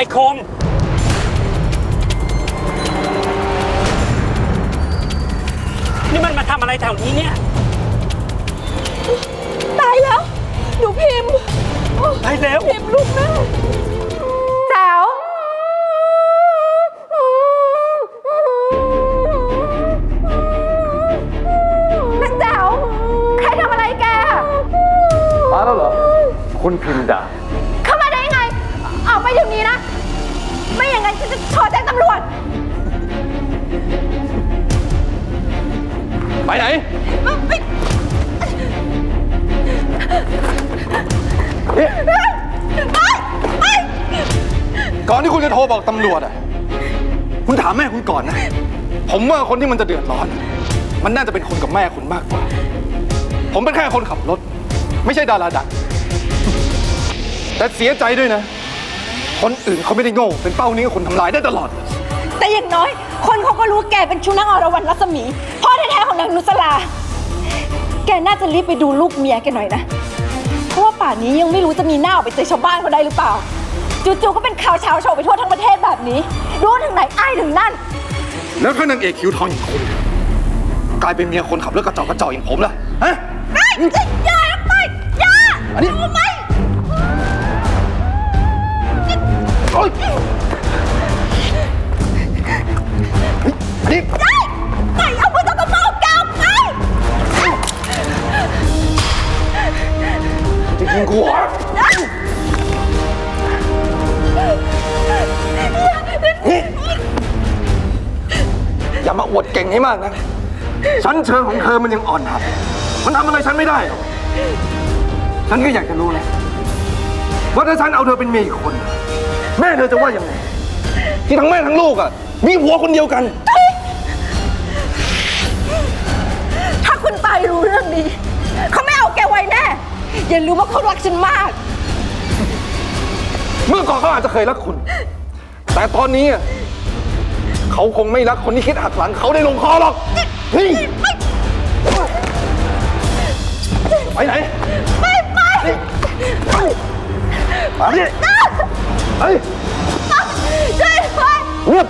อ้คม นี่มันมาทำอะไรแถวนี้เนี่ย ตายแล้ว หนูพิมพ์ไปแล้ว พิมพ์ลูกแม่แจ๋วนางแจ๋วใครทำอะไรแก มาแล้วเหรอ คุณพิมดาเข้า ก่อนที่คุณจะโทรบอกตำรวจอะ คุณถามแม่คุณก่อนนะ ผมว่าคนที่มันจะเดือดร้อน มันน่าจะเป็นคนกับแม่คุณมากกว่า ผมเป็นแค่คนขับรถ ไม่ใช่ดาราดัง แต่เสียใจด้วยนะ คนอื่นเขาไม่ได้โง่ เป็นเป้านี้คนทำลายได้ตลอด แต่อย่างน้อย คนเขาก็รู้แกเป็นชูนางอรวรรณรัศมี พ่อแท้ๆของนางนุสลา แกน่าจะรีบไปดูลูกเมียแกหน่อยนะ เพราะว่าป่านนี้ยังไม่รู้จะมีหน้าออกไปเจอชาวบ้านเขาได้หรือเปล่า จู่ๆก็เป็นข่าวเช้าโชว์ไปทั่วทั้งประเทศแบบนี้ รู้ถึงไหนอ้ายถึงนั่น แล้วถ้านางเอกคิวทองอย่างคุณกลายเป็นเมียคนขับรถกระจอกกระจอกอย่างผมล่ะฮะไอ้อย่าไปอย่าอันนี้รู้ไหมโอ๊ยอันนี้ไปเอามือตะกระเป๋าเก่าไปจะยิงกูเหรอ มาอวดเก่งให้มากนะชั้นเชิงของเธอมันยังอ่อนหัดมันทำอะไรฉันไม่ได้หรอกฉันก็อยากจะรู้นะว่าถ้าฉันเอาเธอเป็นเมียอีกคน แม่เธอจะว่ายังไงที่ทั้งแม่ทั้งลูกอะมีผัวคนเดียวกัน ถ้าคุณตายรู้เรื่องนี้ เขาไม่เอาแกไว้แน่ อย่าลืมว่าเขารักฉันมาก เมื่อก่อนเขาอาจจะเคยรักคุณ แต่ตอนนี้อะ เขาคงไม่รักคนที่คิดหักหลังเขาได้ลงคอหรอกเฮ้ยไปไหน ไปไปไปมาดิเฮ้ยช่วยด้วยเงียบ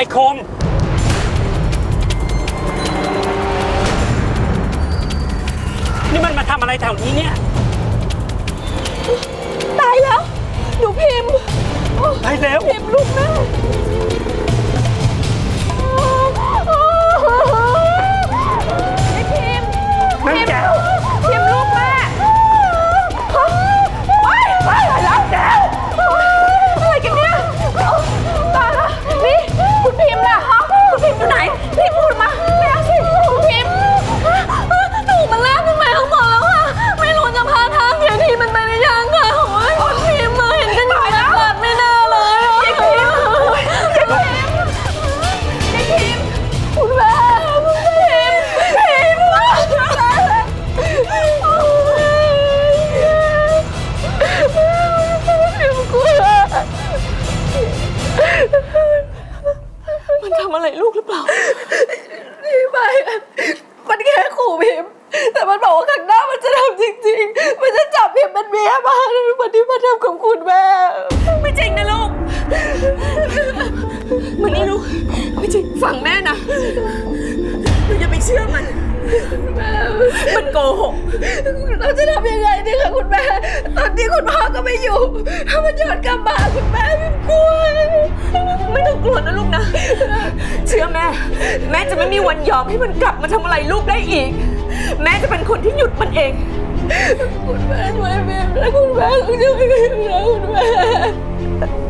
ไอ้คม นี่มันมาทำอะไรแถวนี้เนี่ย ตายแล้ว หนูพิมพ์ไปแล้ว พิมพ์ลูกแม่ พิมพ์ แต่มันบอกว่าข้างหน้ามันจะทำจริง ๆ มันจะจับพิมพ์เป็นเมียมาในวันที่มันทำกับคุณแม่ ไม่จริงนะลูก มันนี่ลูก ไม่จริง ฟังแม่นะหนูอย่าไปเชื่อมันมั นโกหกเราจะทำยังไงดีคะคุณแม่ ตอนนี้คุณพ่อก็ไม่อยู่ ถ้ามันย้อนกลับมาคุณแม่พิมพ์กลัว ไม่ต้องกลัวนะลูกนะ เชื่อแม่ แม่จะไม่มีวันยอมให้มันกลับมาทำอะไรลูกได้อีก แม่จะเป็นคนที่หยุดมันเอง คุณแม่ช่วยพิมพ์และคุณแม่ต้องช่วยพิมพ์นะคุณแม่มี